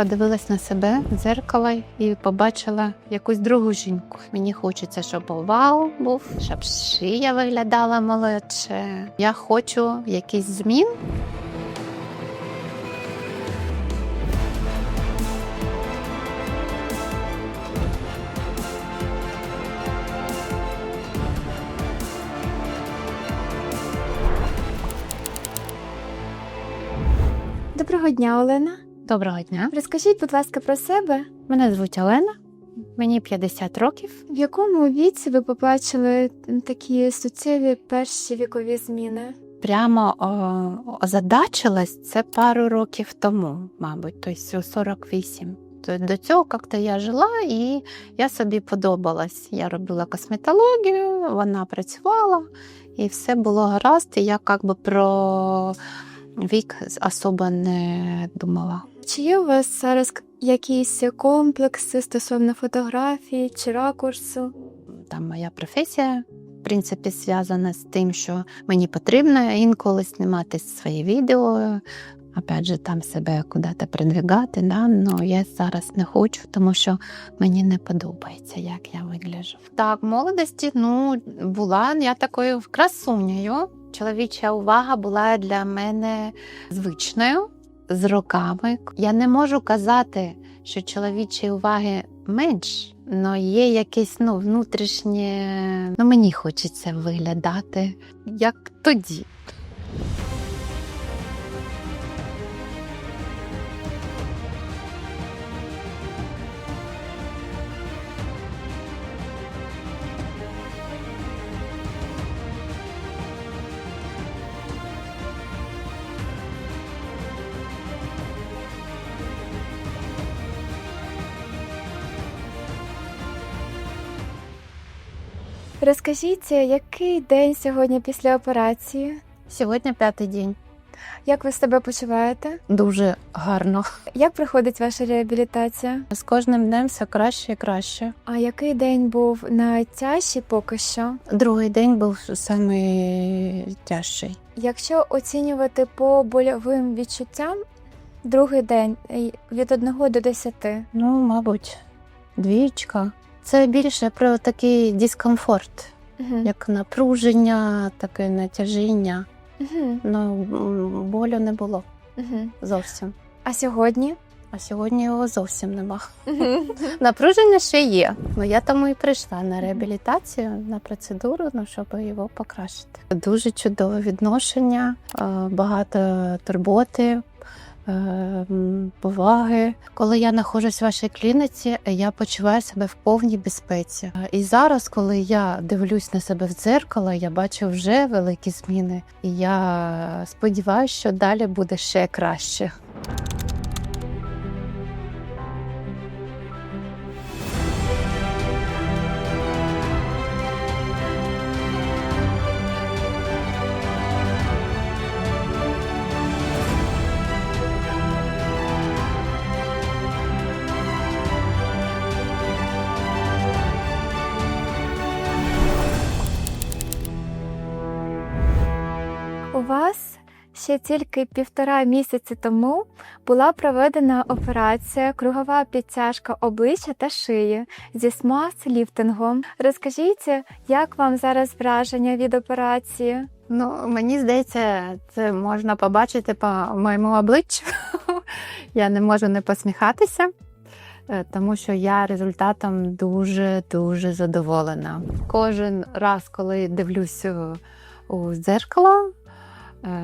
подивилась на себе в дзеркало і побачила якусь другу жінку. Мені хочеться, щоб овал був, щоб шия виглядала молодше. Я хочу якийсь змін. Доброго дня, Олена. Доброго дня. Розкажіть, будь ласка, про себе. Мене звуть Олена, мені 50 років. В якому віці ви побачили такі суттєві перші вікові зміни? Прямо о, озадачилась це пару років тому, мабуть, тобто 48. То До цього як-то я жила і я собі подобалась. Я робила косметологію, вона працювала, і все було гаразд. І я як би про вік особо не думала. Чи є у вас зараз якісь комплекси стосовно фотографії чи ракурсу? Там моя професія, в принципі, зв'язана з тим, що мені потрібно інколи знімати свої відео. Опять же, там себе куди-то продвигати, да? но я зараз не хочу, тому що мені не подобається, як я вигляджу. Так, в молодості ну, була я такою красунею. Чоловіча увага була для мене звичною з роками. Я не можу казати, що чоловічої уваги менш, але є якесь ну, внутрішнє. Ну, мені хочеться виглядати як тоді. Розкажіть, який день сьогодні після операції? Сьогодні п'ятий день. Як ви себе почуваєте? Дуже гарно. Як проходить ваша реабілітація? З кожним днем все краще і краще. А який день був найтяжчий поки що? Другий день був самий тяжчий. Якщо оцінювати по больовим відчуттям, другий день е, від 1 до 10. Ну, мабуть, двічка. Це більше про такий дискомфорт, Угу. як напруження, таке натяжіння. Угу. Ну, болю не було Угу. зовсім. А сьогодні? А сьогодні його зовсім нема. Напруження ще є. Ну я тому і прийшла на реабілітацію, на процедуру, ну щоб його покращити. Дуже чудове відношення, багато турботи. Е, м, Поваги, коли я знаходжусь в вашій клініці, я почуваю себе в повній безпеці. Е, І зараз, коли я дивлюсь на себе в дзеркало, я бачу вже великі зміни. І я сподіваюся, що далі буде ще краще. Вас ще тільки півтора місяці тому була проведена операція кругова підтяжка обличчя та шиї зі смаз-ліфтингом. Розкажіть, як вам зараз враження від операції? Ну, мені здається, це можна побачити по моєму обличчю. я не можу не посміхатися, е, тому що я результатом дуже-дуже задоволена. Кожен раз, коли дивлюсь у, дзеркало,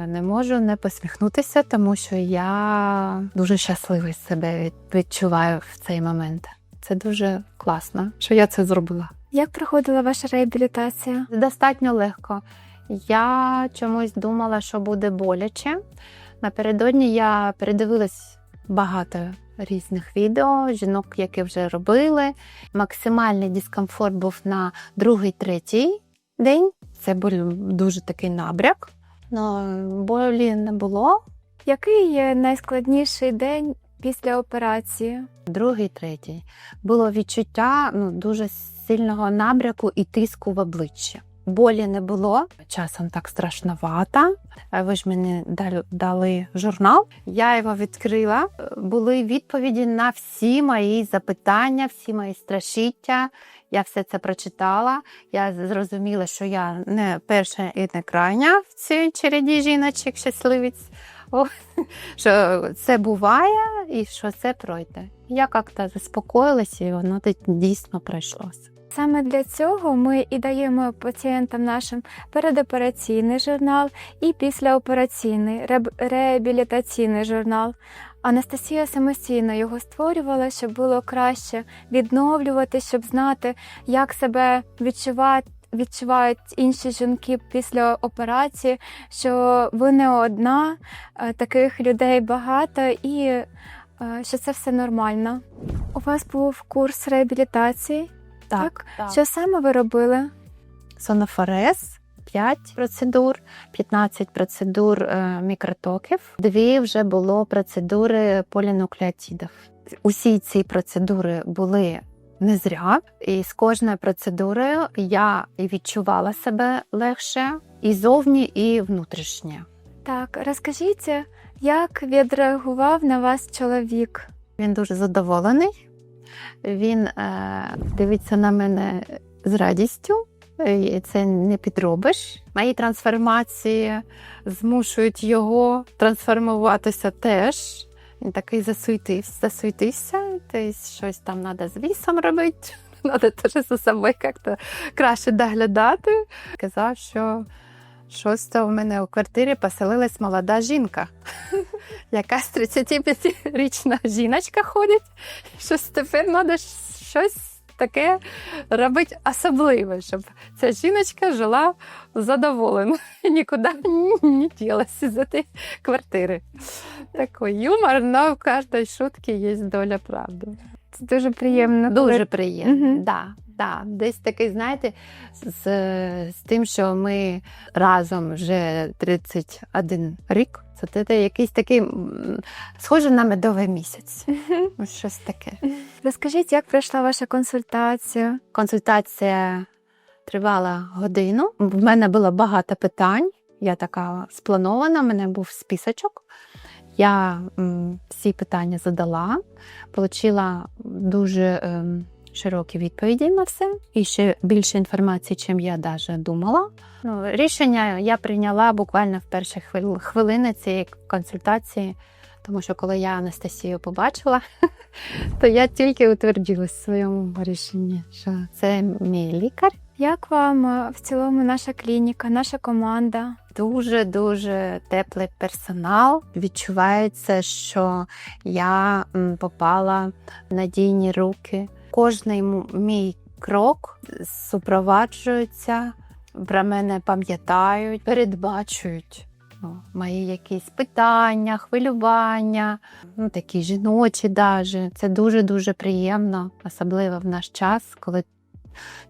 не можу не посміхнутися, тому що я дуже щасливо себе відчуваю в цей момент. Це дуже класно, що я це зробила. Як проходила ваша реабілітація? Достатньо легко. Я чомусь думала, що буде боляче. Напередодні я передивилась багато різних відео, жінок, які вже робили. Максимальний дискомфорт був на другий, третій день. Це був дуже такий набряк. Но болі не було. Який найскладніший день після операції? Другий, третій було відчуття ну, дуже сильного набряку і тиску в обличчя. болі не було. Часом так страшновато. Ви ж мені дали, журнал. Я його відкрила. Були відповіді на всі мої запитання, всі мої страшіття. Я все це прочитала. Я зрозуміла, що я не перша і не крайня в цій череді жіночок щасливець. О, що це буває і що це пройде. Я як-то заспокоїлася, і воно дійсно пройшлося. Саме для цього ми і даємо пацієнтам нашим передопераційний журнал і післяопераційний реабілітаційний журнал. Анастасія самостійно його створювала, щоб було краще відновлювати, щоб знати, як себе відчувати. Відчувають інші жінки після операції, що ви не одна, е, таких людей багато і е, що це все нормально. У вас був курс реабілітації. Так, так. Що саме ви робили? Сонофорез 5 процедур, 15 процедур е, мікротоків. Дві вже було процедури полінуклеотидів. Усі ці процедури були не зря, і з кожною процедурою я відчувала себе легше і зовні, і внутрішнє. Так, розкажіть, як відреагував на вас чоловік? Він дуже задоволений. Він е, дивиться на мене з радістю. І це не підробиш. Мої трансформації змушують його трансформуватися теж. Він такий засуетився, засуетився, тобто щось там треба з вісом робити. Треба теж за собою як-то краще доглядати. Казав, що щось то в мене у квартирі поселилась молода жінка. Якась 35-річна жіночка ходить. Щось тепер треба щось таке робити особливе, щоб ця жіночка жила задоволена і нікуди не ділася з цієї квартири. Такий юмор, але в кожній шутці є доля правди. Це дуже приємно. Дуже приємно. Угу. Да, да. Десь такий, знаєте, з, з тим, що ми разом вже 31 рік. Це те якийсь такий схоже на медовий місяць. Щось таке. Розкажіть, як пройшла ваша консультація? Консультація тривала годину. В мене було багато питань. Я така спланована, в мене був списочок. Я всі питання задала, отримала дуже ем, широкі відповіді на все і ще більше інформації, чим я навіть думала. Ну, рішення я прийняла буквально в перші хвил- хвилини цієї консультації, тому що коли я Анастасію побачила, то я тільки утвердилась в своєму рішенні, що це мій лікар. Як вам е, в цілому наша клініка, наша команда? Дуже дуже теплий персонал. Відчувається, що я попала в надійні руки. Кожний мій крок супроваджується, про мене пам'ятають, передбачують. Ну, мої якісь питання, хвилювання, ну такі жіночі, даже. це дуже дуже приємно, особливо в наш час, коли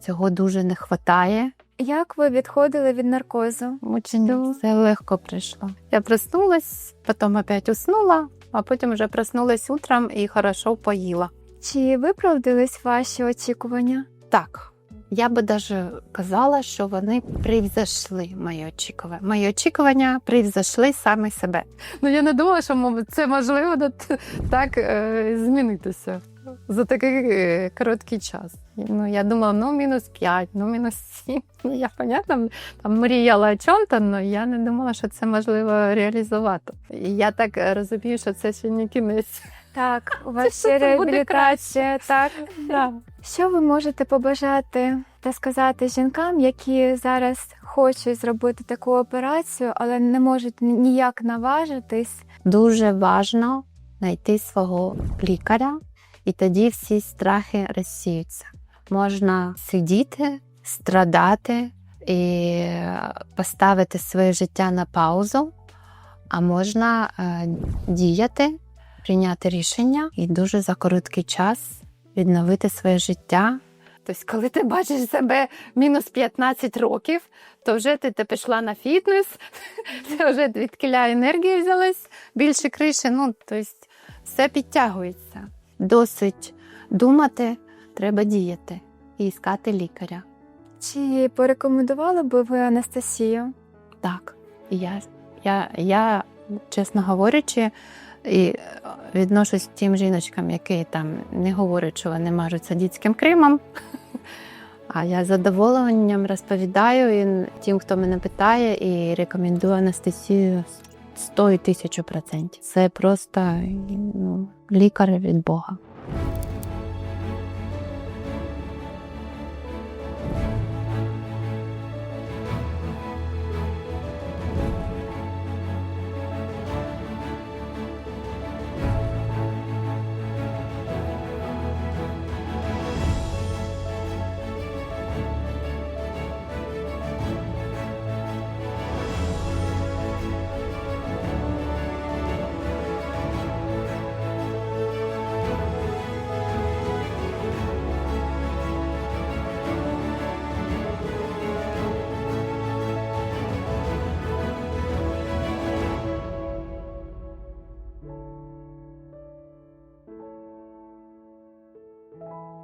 цього дуже не вистачає. Як ви відходили від наркозу? Да. все легко прийшло. Я проснулась, потім опять уснула, а потім вже проснулась утром і хорошо поїла. Чи виправдались ваші очікування? Так, я би даже казала, що вони превзошли мої очікування. Мої очікування превзошли саме себе. Ну я не думала, що це можливо так е, змінитися за такий е, короткий час. Ну я думала, ну мінус 5, ну мінус 7. Ну я понятно, там мріяла о чому-то, але я не думала, що це можливо реалізувати. І я так е, розумію, що це ще не кінець. Так, у вас Це ще буде реабілітація. Так. Да. Що ви можете побажати та сказати жінкам, які зараз хочуть зробити таку операцію, але не можуть ніяк наважитись? Дуже важно знайти свого лікаря, і тоді всі страхи розсіються. Можна сидіти, страдати і поставити своє життя на паузу, а можна е, діяти, прийняти рішення і дуже за короткий час відновити своє життя. Тобто, коли ти бачиш себе мінус 15 років, то вже ти, ти пішла на фітнес, це вже відкиля енергія взялась, більше криші. Ну, тобто, все підтягується. Досить думати, треба діяти і іскати лікаря. Чи порекомендували би ви Анастасію? Так, я, я, я чесно говорячи, і е, відношусь тим жіночкам, які там не говорять, що вони мажуться дітським кримом. А я з задоволенням розповідаю і тим, хто мене питає, і рекомендую Анастасію 100 і тисячу процентів. Це просто ну, лікар від Бога.